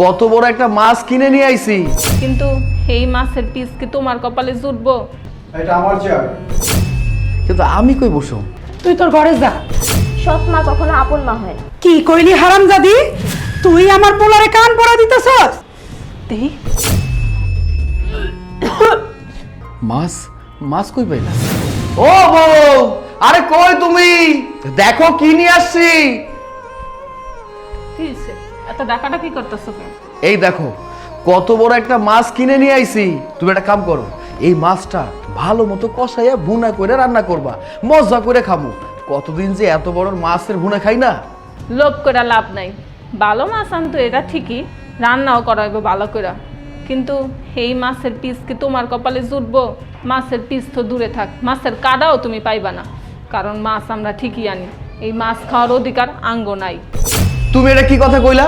কত বড় একটা মাছ কিনে নিয়ে আইছি। কিন্তু এই মাছের পিস কি তোমার কপালে জুটবো? এটা আমার চেয়ার। কিন্তু আমি কই বসো তুই তোর ঘরে যা। সৎ মা কখনো আপন মা হয় কি কইলি হারামজাদি? তুই আমার পোলারে কান পড়া দিতেছস? দেহি মাছ মাছ কই পাইলা? ও বউ আরে কই তুমি? দেখো কি নিয়ে আসছি? এত ডাকাটা কি করতেছো? এই দেখো কত বড় একটা মাছ কিনে নিয়ে আইছি। তুমি একটা কাম করো এই মাছটা ভালো মতো কষাইয়া ভুনা করে রান্না করবা। মজা করে খামু। কতদিন যে এত বড় মাছের ভুনা খাই না? লোভ করে লাভ নাই। ভালো মাছ আনতো এটা ঠিকই। রান্নাও করাইবো ভালো করে কিন্তু এই মাছের পিস কি তোমার কপালে জুটবো? মাছের পিস তো দূরে থাক। মাছের কাদাও তুমি পাইবা না। কারণ মাছ আমরা ঠিকই আনি। এই মাছ খাওয়ার অধিকার আঙ্গ নাই। তুমি এটা কি কথা কইলা?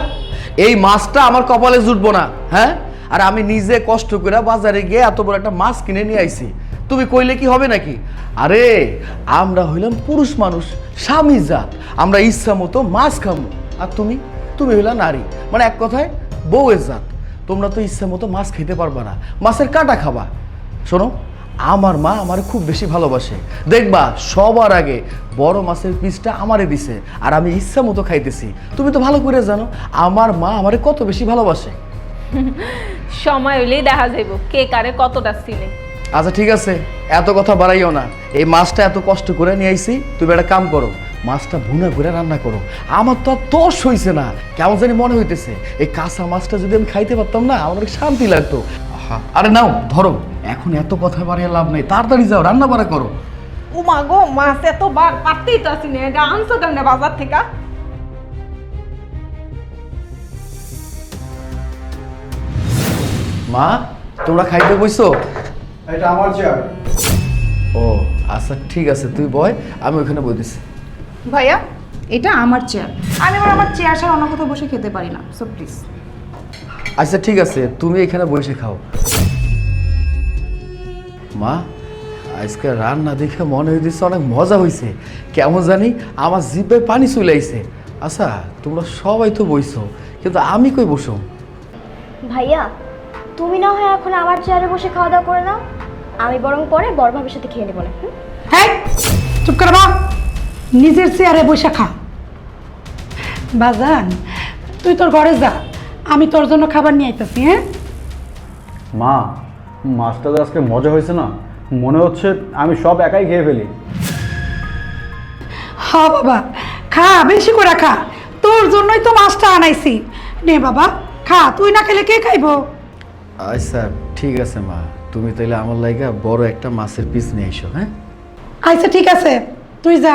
এই মাছটা আমার কপালে জুটবো না হ্যাঁ? আর আমি নিজে কষ্ট করে বাজারে গিয়ে এত বড় একটা মাছ কিনে নিয়ে আইছি। তুমি কইলে কি হবে নাকি? আরে, আমরা হইলাম পুরুষ মানুষ, স্বামী জাত, আমরা ইচ্ছা মতো মাছ খামো। আর তুমি? তুমি হইলা নারী। মানে এক কথায়, বউয়ের জাত। তোমরা তো ইচ্ছা মতো মাছ খেতে পারবা না। মাছের কাটা খাবা। শোনো আমার মা আমার খুব বেশি ভালোবাসে। দেখবা সবার আগে বড় মাছের পিসটা আমারে দিছে আর আমি ইচ্ছা মতো খাইতেছি। তুমি তো ভালো করে জানো আমার মা আমারে কত বেশি ভালোবাসে। সময় হইলেই দেখা যাইব কে কারে কতটা চিনে। আচ্ছা ঠিক আছে এত কথা বাড়াইও না। এই মাছটা এত কষ্ট করে নিয়ে আইছি তুমি একটা কাম করো মাছটা ভুনা করে রান্না করো। আমার তো আর তস হইছে না কেমন জানি মনে হইতেছে এই কাঁচা মাছটা যদি আমি খাইতে পারতাম না আমার শান্তি লাগতো। আরে নাও ধরো। এখন এত কথা বাড়িয়ে লাভ নেই তাড়াতাড়ি যাও রান্না বাড়া করো। ও মা গো মাছ এত বার পারতেই তো আসিনি এটা আনছো কেমনে বাজার থেকে? মা তোমরা খাইতে বইছো? এটা আমার চেয়ার ও আচ্ছা ঠিক আছে তুই বয় আমি ওখানে বইতেছি। ভাইয়া এটা আমার চেয়ার আমি আবার আমার চেয়ার ছাড়া অন্য কোথাও বসে খেতে পারি না সো প্লিজ আচ্ছা ঠিক আছে তুমি এখানে বসে খাও। মা আজকে রান্না দেখে মনে হইতেছে অনেক মজা হয়েছে কেমন জানি আমার জিভে পানি চলে আইছে। আচ্ছা তোমরা সবাই তো বইছো কিন্তু আমি কই বসো? ভাইয়া তুমি না হয় এখন আমার চেয়ারে বসে খাওয়া দাওয়া করে নাও। আমি বরং পরে বড় ভাবির সাথে খেয়ে নেব না? হ্যাঁ চুপ কর বা নিজের চেয়ারে বসে খা। বাজান তুই তোর ঘরে যা। আমি তোর জন্য খাবার নিয়ে আইতাছি হ্যাঁ? মা মাছটা তো আজকে মজা হয়েছে না মনে হচ্ছে আমি সব একাই খেয়ে ফেলি। হ বাবা খা বেশি করে খা। তোর জন্যই তো মাছটা আনাইছি। নে বাবা খা তুই না খেলে কে খাইবো? আচ্ছা ঠিক আছে মা। তুমি তাইলে আমার লাইগা বড় একটা মাছের পিস নিয়ে এসো হ্যাঁ? আচ্ছা ঠিক আছে। তুই যা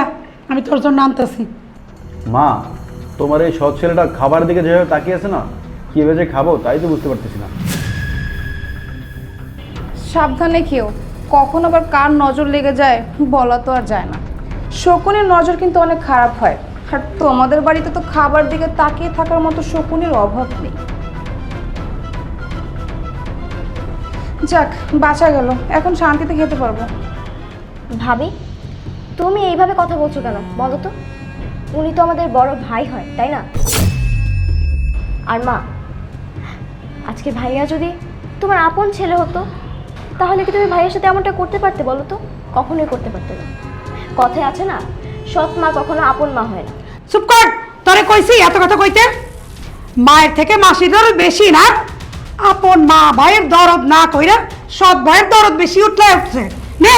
আমি তোর জন্য আনতেছি। মা তোমার এই সৎ ছেলেটা খাবার দিকে যেভাবে তাকিয়ে আছে না কীভাবে যে খাব তাই তো বুঝতে পারতেছি না। সাবধানে খেও। কখন আবার কার নজর লেগে যায় বলা তো আর যায় না। শকুনের নজর কিন্তু অনেক খারাপ হয়। আর তোমাদের বাড়িতে তো খাবার দিকে তাকিয়ে থাকার মতো শকুনের অভাব নেই। যাক বাঁচা গেল। এখন শান্তিতে খেতে পারব। ভাবি তুমি এইভাবে কথা বলছো কেন? বলো তো। উনি তো আমাদের বড় ভাই হয় তাই না? আর মা? আজকে ভাইয়া যদি তোমার আপন ছেলে হতো তাহলে কি তুমি ভাইয়ের সাথে এমনটা করতে পারতে বলো তো? কখনোই করতে পারতে না। কথায় আছে না সৎ মা কখনো আপন মা হয় না। চুপ কর! তোরে কইছি এত কথা কইতে? মায়ের থেকে মাসির দরদ বেশি না? আপন মা ভাইয়ের দরদ না কইরা সৎ ভাইয়ের দরদ বেশি উঠলে উঠছে। নে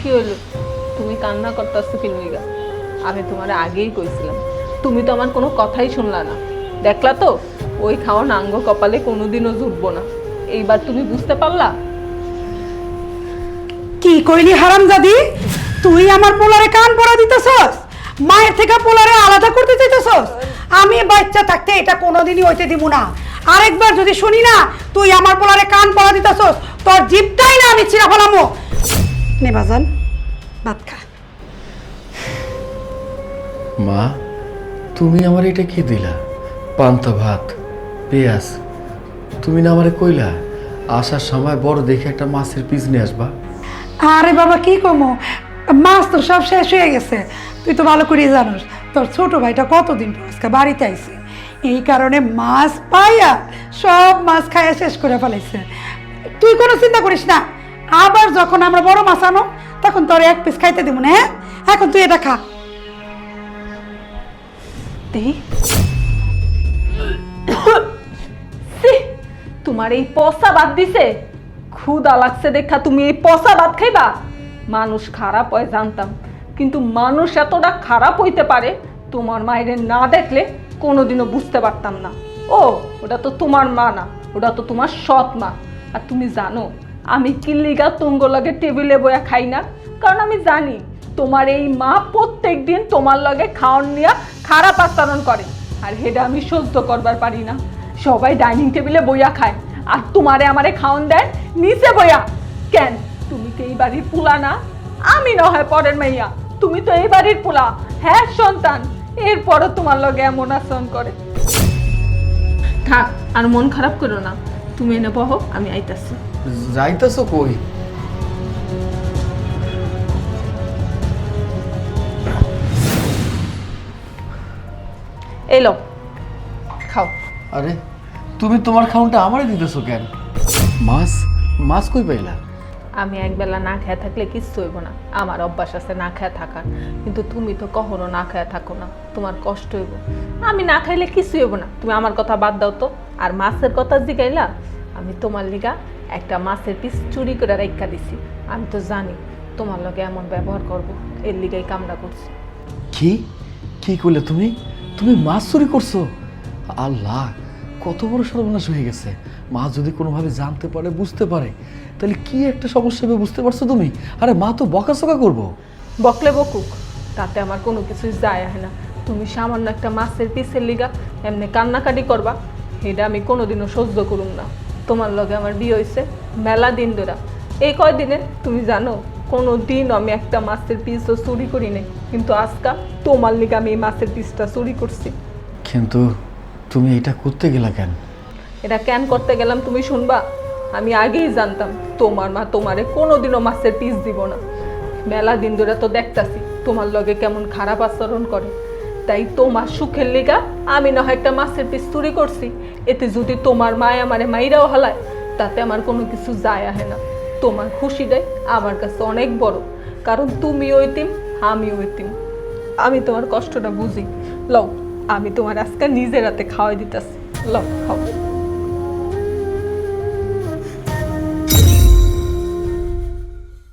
কি তুমি কান্না করতেছো কি লইগা? আমি তোমার আগেই কইছিলাম। তুমি তো আমার কোনো কথাই শুনলা না। দেখলা তো, ওই খাওয়া নাঙ্গ কপালে কোনোদিনও জুটবো না। এইবার তুমি বুঝতে পারলা? কি কইলি হারামজাদি? তুই আমার পোলারে কান পড়া দিতেছস? মায়ের থেকে পোলারে আলাদা করতে চাইতেছস? আমি বাচ্চা থাকতে এটা কোনোদিনই হইতে দিব না। আরেকবার যদি শুনি না, তুই আমার পোলারে কান পড়া দিতেছস, তোর জিপটাই না আমি ছিঁড়া ফেলামো। নে ভাত খা। মা, তুমি আমার এটা কি দিলা? পান্তা ভাত, পেঁয়াজ, তুমি না আমারে কইলা আসার সময় বড় দেখে একটা মাছের পিস নিয়ে আসবা? আরে বাবা, কি কমো? মাছ তো সব শেষ হয়ে গেছে। তুই তো ভালো করেই জানোস, তোর ছোট ভাইটা কতদিন পর আজকে বাড়িতে আইছে? এই কারণে মাছ পাইয়া সব মাছ খাইয়া শেষ করে ফেলাইছে। তুই কোনো চিন্তা করিস না, আবার যখন আমরা বড় মাছ আনো, তখন তোর এক পিস খাইতে দিব না হ্যাঁ? এখন তুই এটা খা। দেহি তোমার এই পচা বাদ দিছে? ক্ষুদা লাগছে দেখা, তুমি এই পচা ভাত খাইবা? মানুষ খারাপ হয়, জানতাম। কিন্তু মানুষ এতটা খারাপ হইতে পারে, তোমার মায়ের না দেখলে কোনোদিনও বুঝতে পারতাম না। ও, ওটা তো তোমার মা না, ওটা তো তোমার সৎ মা। আর তুমি জানো, আমি কিল্লিগা তুঙ্গ লগে টেবিলে বয়া খাই না? কারণ আমি জানি তোমার এই মা প্রত্যেক দিন তোমার লগে খাওয়ান নিয়ে খারাপ আচরণ করে। আর হেটা আমি সহ্য করবার পারি না। সবাই ডাইনিং টেবিলে বইয়া খায়। আর তোমারে আমারে খাওয়ান দেয় নিচে বইয়া। কেন? তুমি কি এই বাড়ির পোলা না? আমি না হয় পরের মাইয়া। তুমি তো এই বাড়ির পোলা। হ্যাঁ সন্তান। এরপরও তোমার লগে এমন আচরণ করে। থাক, আর মন খারাপ করো না। তুমি এনে বহো, আমি আইতাছি। যাইতেছো কই? এলো। খাও। আরে তুমি তোমার খাউনটা আমারে দিতেছো কেন? মাছ মাছ কই পাইলা? আমি একবেলা না খেয়ে থাকলে কিচ্ছু হইব না। আমার অভ্যাস আছে না খেয়ে থাকার। কিন্তু তুমি তো কখনো না খেয়ে থাকো না। তোমার কষ্ট হইব। আমি না খাইলে কিছু হইব না। তুমি আমার কথা বাদ দাও তো। আর মাছের কথা জিগাইলা আমি তোমার লিগা একটা মাছের পিস চুরি করে রেখা দিছি। আমি তো জানি তোমার লগে এমন ব্যবহার করব। এর লিগাই কামনা করছি। কি? কি করলে তুমি? তুমি মাছ চুরি করছ? আল্লাহ, কত বড় সর্বনাশ হয়ে গেছে। মা যদি কোনোভাবে জানতে পারে, বুঝতে পারে, তাহলে কি একটা সমস্যা হবে বুঝতে পারছ তুমি? আরে মা, তো বকাচকা করব। বকলে বকুক, তাতে আমার কোনো কিছুই যায় আসে না। তুমি সামান্য একটা মাছের পিসের লিগা এমনি কান্নাকাটি করবা, এটা আমি কোনোদিনও সহ্য করুম না। তোমার লগে আমার বিয়ে হয়েছে মেলা দিন ধরা। এই কয়দিনে, তুমি জানো? কোনো দিন আমি একটা মাছের পিসও চুরি করি নাই। কিন্তু আজকা তোমার লিগে আমি এই মাছের পিসটা চুরি করছি। কিন্তু তুমি এটা করতে গেলা কেন? এটা কেন করতে গেলাম তুমি শুনবা? আমি আগেই জানতাম তোমার মা তোমারে কোনোদিনও মাছের পিস দিব না। মেলা দিন ধরে তো দেখতাছি তোমার লগে কেমন খারাপ আচরণ করে। তাই তোমার সুখের লিগা আমি না হয় একটা মাছের পিস চুরি করছি। এতে যদি তোমার মায় আমারে মাইরাও হালায় তাতে আমার কোনো কিছু যায় আহে না। তোমার খুশিটাই আমার কাছে অনেক বড়। কারণ তুমি ওইতিম, আমি ওইতিম। আমি তোমার কষ্টটা বুঝি। লও, আমি তোমার আজকে নিজের হাতে খাওয়াই দিতেছি। লও, খাও।